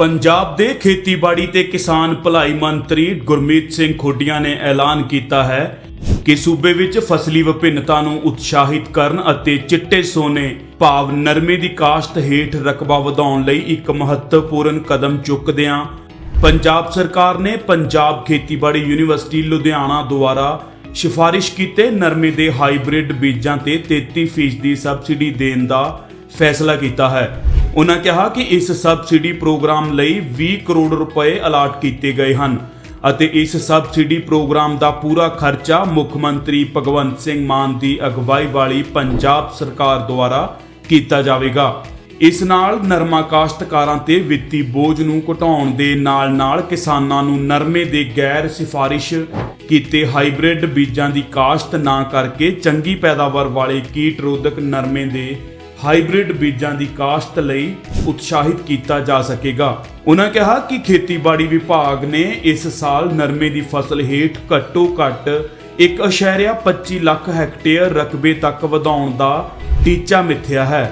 ਪੰਜਾਬ ਦੇ ਖੇਤੀਬਾੜੀ ਤੇ ਕਿਸਾਨ ਭਲਾਈ ਮੰਤਰੀ ਗੁਰਮੀਤ ਸਿੰਘ ਖੋਡੀਆਂ ਨੇ ਐਲਾਨ ਕੀਤਾ ਹੈ ਕਿ ਸੂਬੇ ਵਿੱਚ ਫਸਲੀ ਵਿਭਿੰਨਤਾ ਨੂੰ ਉਤਸ਼ਾਹਿਤ ਕਰਨ ਅਤੇ ਚਿੱਟੇ ਸੋਨੇ ਭਾਵ ਨਰਮੇ ਦੀ ਕਾਸ਼ਤ ਹੇਠ ਰਕਬਾ ਵਧਾਉਣ ਲਈ ਇੱਕ ਮਹੱਤਵਪੂਰਨ ਕਦਮ ਚੁੱਕਦਿਆਂ ਪੰਜਾਬ ਸਰਕਾਰ ਨੇ ਪੰਜਾਬ ਖੇਤੀਬਾੜੀ ਯੂਨੀਵਰਸਿਟੀ ਲੁਧਿਆਣਾ ਦੁਆਰਾ ਸਿਫਾਰਿਸ਼ ਕੀਤੇ ਨਰਮੇ ਦੇ ਹਾਈਬ੍ਰਿਡ ਬੀਜਾਂ ਤੇ 33% ਸਬਸਿਡੀ ਦੇਣ ਦਾ ਫੈਸਲਾ ਕੀਤਾ ਹੈ। ਉਹਨਾਂ ਕਿਹਾ ਕਿ ਇਸ ਸਬਸਿਡੀ ਪ੍ਰੋਗਰਾਮ ਲਈ 20 ਕਰੋੜ ਰੁਪਏ ਅਲਾਟ ਕੀਤੇ ਗਏ ਹਨ ਅਤੇ ਇਸ ਸਬਸਿਡੀ ਪ੍ਰੋਗਰਾਮ ਦਾ ਪੂਰਾ ਖਰਚਾ ਮੁੱਖ ਮੰਤਰੀ ਭਗਵੰਤ ਸਿੰਘ ਮਾਨ ਦੀ ਅਗਵਾਈ ਵਾਲੀ ਪੰਜਾਬ ਸਰਕਾਰ ਦੁਆਰਾ ਕੀਤਾ ਜਾਵੇਗਾ। ਇਸ ਨਾਲ ਨਰਮਾ ਕਾਸ਼ਤਕਾਰਾਂ ਤੇ ਵਿੱਤੀ ਬੋਝ ਨੂੰ ਘਟਾਉਣ ਦੇ ਨਾਲ-ਨਾਲ ਕਿਸਾਨਾਂ ਨੂੰ ਨਰਮੇ ਦੇ ਗੈਰ ਸਿਫਾਰਿਸ਼ ਕੀਤੇ ਹਾਈਬ੍ਰਿਡ ਬੀਜਾਂ ਦੀ ਕਾਸ਼ਤ ਨਾ ਕਰਕੇ ਚੰਗੀ ਪੈਦਾਵਾਰ ਵਾਲੇ ਕੀਟ ਰੋਧਕ ਨਰਮੇ ਦੇ ਹਾਈਬ੍ਰਿਡ ਬੀਜਾਂ ਦੀ ਕਾਸ਼ਤ ਲਈ ਉਤਸ਼ਾਹਿਤ ਕੀਤਾ ਜਾ ਸਕੇਗਾ। ਉਹਨਾਂ ਕਿਹਾ ਕਿ ਖੇਤੀਬਾੜੀ ਵਿਭਾਗ ਨੇ ਇਸ ਸਾਲ ਨਰਮੇ ਦੀ ਫਸਲ ਹੇਠ ਘੱਟੋ ਘੱਟ 1.25 ਲੱਖ ਹੈਕਟੇਅਰ ਰਕਬੇ ਤੱਕ ਵਧਾਉਣ ਦਾ ਟੀਚਾ ਮਿੱਥਿਆ ਹੈ।